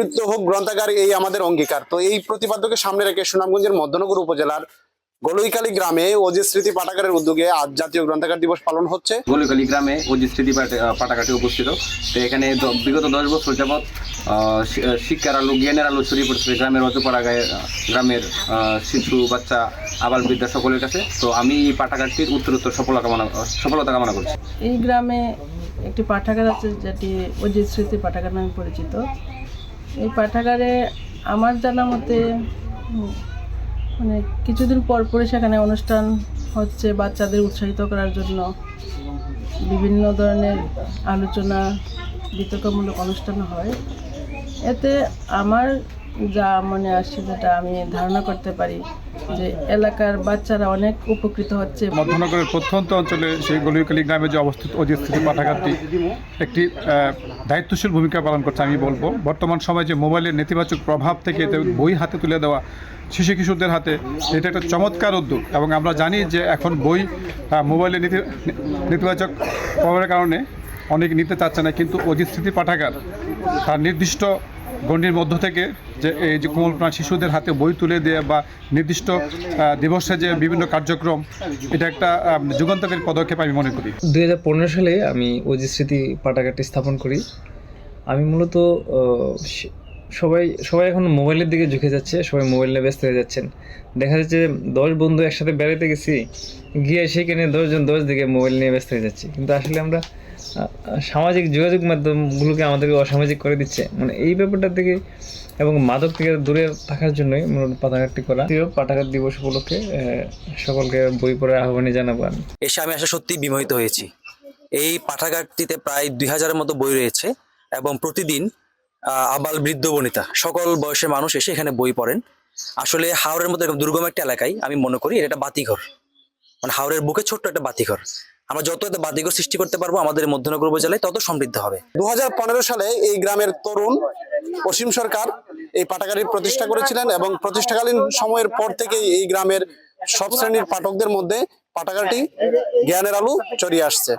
সমৃদ্ধ হোক গ্রন্থাগার এই আমাদের অঙ্গীকার। তো এই প্রতিপাদ্যকে সামনে রেখে সুনামগঞ্জের মধ্যনগর উপজেলার গলইকালী গ্রামে অজিত স্মৃতি পাঠাগারের উদ্যোগে আজ জাতীয় গ্রন্থাগার দিবস পালন হচ্ছে। গলিগলি গ্রামে অজিত স্মৃতি পাটাঘাটে অবস্থিত তো এখানে বিগত দশ বছর যাবৎ শিক্ষার আলো জ্ঞানের আলো ছড়িয়ে পড়ছে গ্রামের অজপাড়াগায় আহ, গ্রামের শিশু বাচ্চা আবাল বৃদ্ধা সকলের কাছে। তো আমি এই পাটাঘাটটির উত্তরোত্তর সফলতা কামনা সফলতা কামনা করছি। এই গ্রামে একটি পাঠাগার আছে যেটি অজিত স্মৃতি পাঠাগার নামে পরিচিত। এই পাঠাগারে আমার জানা মতে মানে কিছুদিন পর পরে সেখানে অনুষ্ঠান হচ্ছে বাচ্চাদের উৎসাহিত করার জন্য। বিভিন্ন ধরনের আলোচনা, বিতর্কমূলক অনুষ্ঠান হয়। এতে আমার যা মনে আসছে যেটা আমি ধারণা করতে পারি যে এলাকার বাচ্চারা অনেক উপকৃত হচ্ছে। মধ্যনগরের প্রত্যন্ত অঞ্চলে সেই গলিকালী গ্রামে যে অবস্থিত অজিত স্মৃতি পাঠাগারটি, একটি দায়িত্বশীল ভূমিকা পালন করছে আমি বলব। বর্তমান সময়ে যে মোবাইলের নেতিবাচক প্রভাব থেকে বই হাতে তুলে দেওয়া শিশু কিশোরদের হাতে, এটা একটা চমৎকার উদ্যোগ এবং আমরা জানি যে এখন বই মোবাইলের মোবাইলে নেতি, নেতিবাচক প্রভাবের কারণে অনেক নিতে চাচ্ছে না, কিন্তু অজিত স্মৃতি পাঠাগার, তার নির্দিষ্ট গণ্ডির মধ্য থেকে যে এই যে কোমলপ্রাণ শিশুদের হাতে বই তুলে দেওয়া বা নির্দিষ্ট দিবসে যে বিভিন্ন কার্যক্রম, এটা একটা যুগান্তকের পদক্ষেপ আমি মনে করি। দুই হাজার পনেরো সালে আমি অজিত স্মৃতি পাটাঘাটটি স্থাপন করি। আমি মূলত সবাই সবাই এখন মোবাইলের দিকে ঝুঁকে যাচ্ছে, সবাই মোবাইল নিয়ে ব্যস্ত হয়ে যাচ্ছেন। দেখা যাচ্ছে দশ বন্ধু একসাথে বেড়াতে গেছি, গিয়ে সেখানে দশজন দশ দিকে মোবাইল নিয়ে ব্যস্ত হয়ে যাচ্ছি। কিন্তু আসলে আমরা সামাজিক যোগাযোগ মাধ্যমগুলোকে আমাদেরকে অসামাজিক করে দিচ্ছে। মানে এই ব্যাপারটা থেকে এবং মাদক থেকে দূরে থাকার জন্যই মূলত পাঠাঘাটটি করা। পাঠাঘাট দিবস উপলক্ষে সকলকে বই পড়ার আহ্বানে জানাব আমি এসে আমি আসলে সত্যি বিমোহিত হয়েছি। এই পাঠাগারটিতে প্রায় দুই হাজারের মতো বই রয়েছে এবং প্রতিদিন আবাল বৃদ্ধ বনিতা। সকল বয়সের মানুষ এসে এখানে বই পড়েন। আসলে হাওড়ের মতো এরকম দুর্গম একটা এলাকায় আমি মনে করি, এটা বাতিঘর। মানে হাওড়ের বুকে ছোট্ট একটা বাতিঘর। আমরা যত এত বাতিঘর সৃষ্টি করতে পারব, আমাদের মধ্যনগর উপজেলায় তত সমৃদ্ধ হবে। দুই হাজার পনেরো সালে এই গ্রামের তরুণ অসীম সরকার এই পাঠাগারটি প্রতিষ্ঠা করেছিলেন এবং প্রতিষ্ঠাকালীন সময়ের পর থেকেই এই গ্রামের সব শ্রেণির পাঠকদের মধ্যে পাঠাগারটি জ্ঞানের আলো চড়িয়ে আসছে।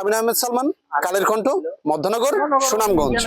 আমিন আহমেদ সালমান, কালের কণ্ঠ, মধ্যনগর, সুনামগঞ্জ।